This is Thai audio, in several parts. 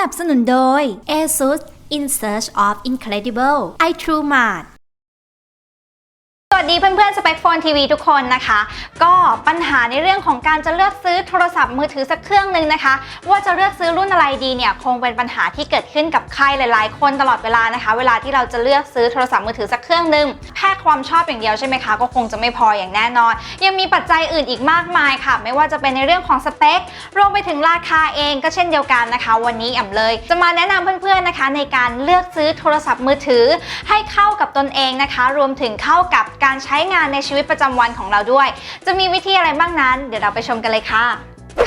นับสนุนโดย ASUS In Search of Incredible i True Mart วัสดีเพื่อนๆสเปคโฟนทีวีทุกคนนะคะ ก็ปัญหาในเรื่องของการจะเลือกซื้อโทรศัพท์มือถือสักเครื่องหนึ่งนะคะ ว่าจะเลือกซื้อรุ่นอะไรดีเนี่ยคงเป็นปัญหาที่เกิดขึ้นกับใครหลาย ๆ คนตลอดเวลานะคะ เวลาที่เราจะเลือกซื้อโทรศัพท์มือถือสักเครื่องหนึ่งแค่ความชอบอย่างเดียวใช่ไหมคะก็คงจะไม่พออย่างแน่นอน ยังมีปัจจัยอื่นอีกมากมายค่ะ ไม่ว่าจะเป็นในเรื่องของสเปครวมไปถึงราคาเองก็เช่นเดียวกันนะคะ วันนี้แอมเลย จะมาแนะนำเพื่อนๆนะคะ ในการเลือกซื้อโทรศัพท์มือถือ ให้เข้ากับตนเองนะคะ รวมถึงเข้ากับการใช้งานในชีวิตประจำวันของเราด้วย จะมีวิธีอะไรบ้างนั้น เดี๋ยวเราไปชมกันเลยค่ะ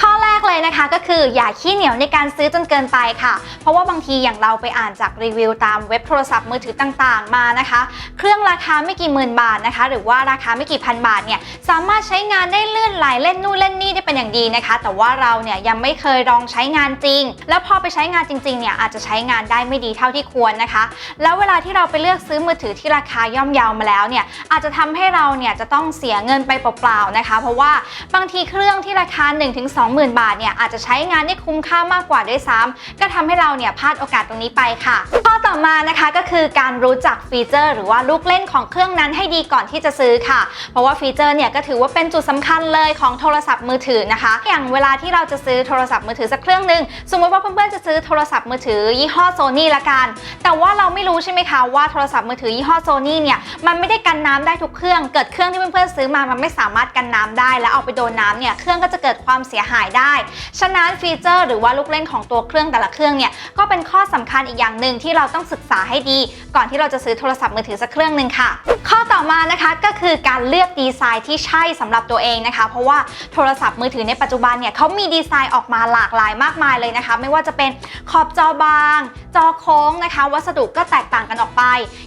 ข้อแรกเลยนะคะก็คืออย่าขี้เหนียวในการซื้อจนเกินไปค่ะ เพราะว่าบางทีอย่างเราไปอ่านจากรีวิวตามเว็บโทรศัพท์มือถือต่างๆมานะคะ เครื่องราคาไม่กี่หมื่นบาทนะคะ หรือว่าราคาไม่กี่พันบาทเนี่ยสามารถใช้งานได้เลื่อนไหลเล่นนู่นเล่นนี่ได้เป็นอย่างดีนะคะ แต่ว่าเราเนี่ยยังไม่เคยลองใช้งานจริง แล้วพอไปใช้งานจริงๆเนี่ยอาจจะใช้งานได้ไม่ดีเท่าที่ควรนะคะ แล้วเวลาที่เราไปเลือกซื้อมือถือที่ราคาย่อมเยาวมาแล้วเนี่ยอาจจะทำให้เราเนี่ยจะต้องเสียเงินไปเปล่าๆนะคะ เพราะว่าบางทีเครื่องที่ราคา 1-20,000 บาทเนี่ยอาจจะใช้งานได้คุ้มค่ามากกว่าด้วยซ้ำก็ทำให้เราเนี่ยพลาดโอกาสตรงนี้ไปค่ะข้อต่อมานะคะก็คือการรู้จักฟีเจอร์ หรือว่าลูกเล่นของเครื่องนั้นให้ดีก่อนที่จะซื้อค่ะ เพราะว่าฟีเจอร์เนี่ยก็ถือว่าเป็นจุดสำคัญเลยของโทรศัพท์มือถือนะคะ อย่างเวลาที่เราจะซื้อโทรศัพท์มือถือสักเครื่องหนึ่งสมมติว่าเพื่อนๆจะซื้อโทรศัพท์มือถือยี่ห้อโซนี่ละกัน แต่ว่าเราไม่รู้ใช่ไหมคะว่าโทรศัพท์มือถือยี่ห้อโซนี่เนี่ยมันไม่ได้กันน้ำได้ทุกเครื่อง เกิดเครื่องที่เพื่อนๆซื้อมามันไม่สามารถกันน้ำได้ แล้วเอาไปโดนน้ำเนี่ยเครื่องก็จะเกิดความเสียหายได้ ฉะนั้นฟีเจอร์หรือว่าลูกเล่นของตัวเครื่องแต่ละเครื่องเนี่ยก็เป็นข้อสำคัญอีกอย่างหนึ่งที่เราต้องศึกษาให้ดี ก่อนที่เราจะซื้อโทรศัพท์มือถือสักเครื่องหนึ่งค่ะ ข้อต่อมานะคะก็คือการเลือกดีไซน์ที่ใช่สำหรับตัวเองนะคะ เพราะว่าโทรศัพท์พท์มือถือในปัจจุบันเนี่ยเขามีดีไซน์ออกมาหลากหลายมากมายเลยนะคะ ไม่ว่าจะเป็นขอบจอบาง จอโค้งนะคะ วัสดุก็แตกต่างกันออกไป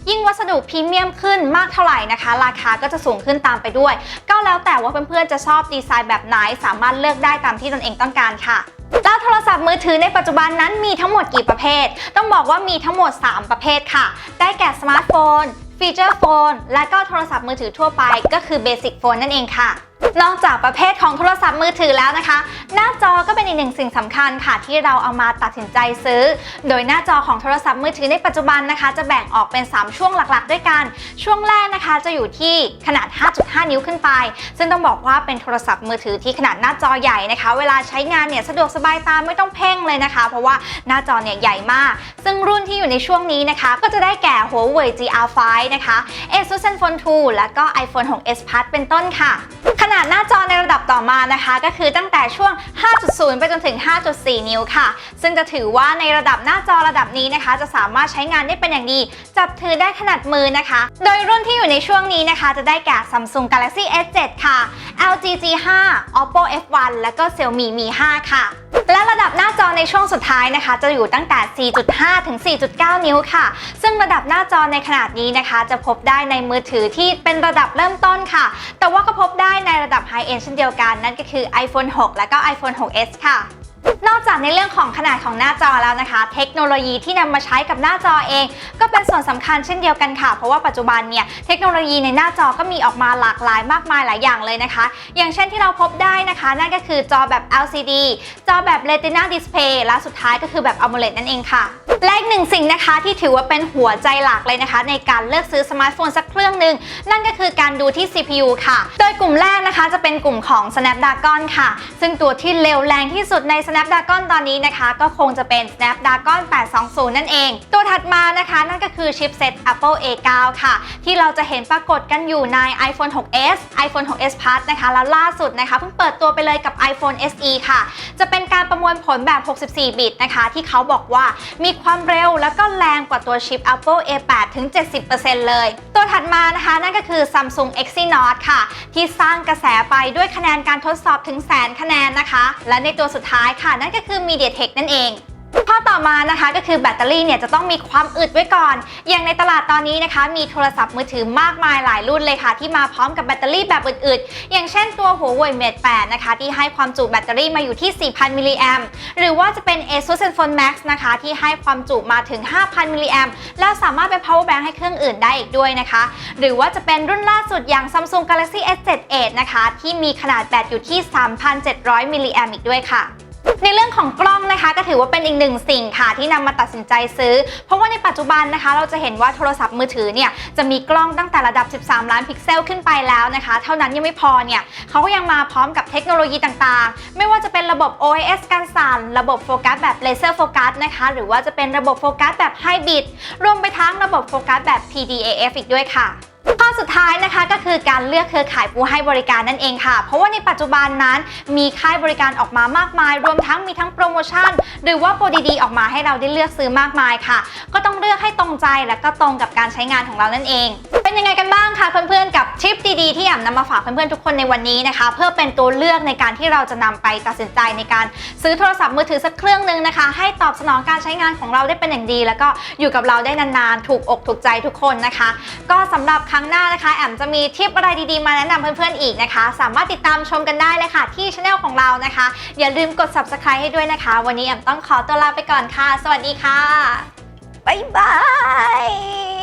ยิ่งวัสดุพรีเมียมขึ้นมากเท่าไหร่นะคะ ราคาก็จะสูงขึ้นตามไปด้วย ก็แล้วแต่ว่าเพื่อนๆจะชอบดีไซน์แบบไหนสามารถเลือกได้ตามที่ตนเองต้องการค่ะแล้วโทรศัพท์มือถือในปัจจุบันนั้นมีทั้งหมดกี่ประเภท ต้องบอกว่ามีทั้งหมด 3 ประเภทค่ะ ได้แก่สมาร์ทโฟน ฟีเจอร์โฟน และก็โทรศัพท์มือถือทั่วไปก็คือเบสิกโฟนนั่นเองค่ะนอกจากประเภทของโทรศัพท์มือถือแล้วนะคะ หน้าจอก็เป็นอีกหนึ่งสิ่งสำคัญค่ะที่เราเอามาตัดสินใจซื้อ โดยหน้าจอของโทรศัพท์มือถือในปัจจุบันนะคะ จะแบ่งออกเป็น 3 ช่วงหลักๆ ด้วยกัน ช่วงแรกนะคะจะอยู่ที่ขนาด 5.5 นิ้วขึ้นไป ซึ่งต้องบอกว่าเป็นโทรศัพท์มือถือที่ขนาดหน้าจอใหญ่นะคะ เวลาใช้งานเนี่ยสะดวกสบายตาไม่ต้องเพ่งเลยนะคะ เพราะว่าหน้าจอเนี่ยใหญ่มาก ซึ่งรุ่นที่อยู่ในช่วงนี้นะคะ ก็จะได้แก่ Huawei GR5 นะคะ ASUS ZenFone 2 และก็ iPhone 6s Plus เป็นต้นค่ะ นาดหน้าจอในระดับต่อมานะคะ ก็คือตั้งแต่ช่วง 5.0 ไปจนถึง 5.4 นิ้วค่ะ ซึ่งจะถือว่าในระดับหน้าจอระดับนี้นะคะ จะสามารถใช้งานได้เป็นอย่างดี จับถือได้ขนาดมือนะคะ โดยรุ่นที่อยู่ในช่วงนี้นะคะ จะได้แก่ Samsung Galaxy S7 ค่ะ LG G5 Oppo F1 และก็ Xiaomi Mi 5 ค่ะ และระดับหน้าจอในช่วงสุดท้ายนะคะ จะอยู่ตั้งแต่ 4.5 ถึง 4.9 นิ้วค่ะ ซึ่งระดับหน้าจอในขนาดนี้นะคะ จะพบได้ในมือถือที่เป็นระดับเริ่มต้นค่ะ แต่ว่าก็พบได้ในระดับไฮเอนด์เช่นเดียวกัน นั่นก็คือ iPhone 6 และก็ iPhone 6s ค่ะ นอกจากในเรื่องของขนาดของหน้าจอแล้วนะคะ เทคโนโลยีที่นำมาใช้กับหน้าจอเอง ก็เป็นส่วนสำคัญเช่นเดียวกันค่ะ เพราะว่าปัจจุบันเนี่ยเทคโนโลยีในหน้าจอก็มีออกมาหลากหลายมากมายหลายอย่างเลยนะคะ อย่างเช่นที่เราพบได้นะคะ นั่นก็คือจอแบบ LCD จอแบบ Retina Display และสุดท้ายก็คือแบบ AMOLED นั่นเองค่ะและอีกหนึ่งสิ่งนะคะที่ถือว่าเป็นหัวใจหลักเลยนะคะ ในการเลือกซื้อสมาร์ทโฟนสักเครื่องหนึ่งนั่นก็คือการดูที่ CPU ค่ะ โดยกลุ่มแรกนะคะจะเป็นกลุ่มของ Snapdragon ค่ะ ซึ่งตัวที่เร็วแรงที่สุดใน Snapdragon snapdragon ตอนนี้นะคะก็คงจะเป็น Snapdragon 820 นั่นเอง ตัวถัดมานะคะนั่นก็คือชิปเซ็ต Apple A9 ค่ะ ที่เราจะเห็นปรากฏกันอยู่ใน iPhone 6s iPhone 6s Plus นะคะแล้วล่าสุดนะคะเพิ่งเปิดตัวไปเลยกับ iPhone SE ค่ะ จะเป็นการประมวลผลแบบ 64 บิตนะคะ ที่เขาบอกว่ามีความเร็วแล้วก็แรงกว่าตัวชิป Apple A8 ถึง 70%เลย ตัวถัดมานะคะนั่นก็คือ Samsung Exynos ค่ะ ที่สร้างกระแสไปด้วยคะแนนการทดสอบถึงแสนคะแนนนะคะ และในตัวสุดท้ายค่ะนั่นก็คือ MediaTek นั่นเอง ข้อต่อมานะคะก็คือแบตเตอรี่เนี่ยจะต้องมีความอึดไว้ก่อน อย่างในตลาดตอนนี้นะคะ มีโทรศัพท์มือถือมากมายหลายรุ่นเลยค่ะ ที่มาพร้อมกับแบตเตอรี่แบบอึดๆ อย่างเช่นตัว Huawei Mate 8 นะคะ ที่ให้ความจุแบตเตอรี่มาอยู่ที่ 4,000 มิลลิแอมหรือว่าจะเป็น ASUS ZenFone Max นะคะ ที่ให้ความจุมาถึง 5,000 มิลลิแอมและสามารถเป็น power bank ให้เครื่องอื่นได้อีกด้วยนะคะ หรือว่าจะเป็นรุ่นล่าสุดอย่าง Samsung Galaxy S7 Edge นะคะที่มีขนาดแบตอยู่ที่ 3,700 มิลลิแอมอีกด้วยค่ะ ในเรื่องของกล้องนะคะก็ถือว่าเป็นอีกหนึ่งสิ่งค่ะที่นำมาตัดสินใจซื้อ เพราะว่าในปัจจุบันนะคะ เราจะเห็นว่าโทรศัพท์มือถือเนี่ยจะมีกล้องตั้งแต่ระดับ 13 ล้านพิกเซลขึ้นไปแล้วนะคะ เท่านั้นยังไม่พอเนี่ยเขาก็ยังมาพร้อมกับเทคโนโลยีต่างๆ ไม่ว่าจะเป็นระบบ OIS การสั่น ระบบโฟกัสแบบเลเซอร์โฟกัสนะคะ หรือว่าจะเป็นระบบโฟกัสแบบไฮบริดรวมไปทั้งระบบโฟกัสแบบ PDAF อีกด้วยค่ะ ข้อสุดท้ายนะคะก็คือการเลือกเครือข่ายผู้ให้บริการนั่นเองค่ะ เพราะว่าในปัจจุบันนั้นมีค่ายบริการออกมามากมาย รวมทั้งมีทั้งโปรโมชั่น หรือว่าโปรดีๆออกมาให้เราได้เลือกซื้อมากมายค่ะ ก็ต้องเลือกให้ตรงใจและก็ตรงกับการใช้งานของเรานั่นเอง เป็นยังไงกันบ้างคะเพื่อนๆกับทริปดีๆที่แอมนำมาฝากเพื่อนๆทุกคนในวันนี้นะคะ เพื่อเป็นตัวเลือกในการที่เราจะนำไปตัดสินใจในการซื้อโทรศัพท์มือถือสักเครื่องหนึ่งนะคะ ให้ตอบสนองการใช้งานของเราได้เป็นอย่างดี แล้วก็อยู่กับเราได้นานๆ ถูกอกถูกใจทุกคนนะคะ ก็สำหรับครั้งหน้านะคะแอมจะมีทริปอะไรดีๆ มาแนะนำเพื่อนๆอีกนะคะ สามารถติดตามชมกันได้เลยค่ะ ที่ช anel ของเรานะคะ อย่าลืมกด subscribe ให้ด้วยนะคะ วันนี้แอมต้องขอตัวลาไปก่อนค่ะ สวัสดีค่ะบ๊ายบาย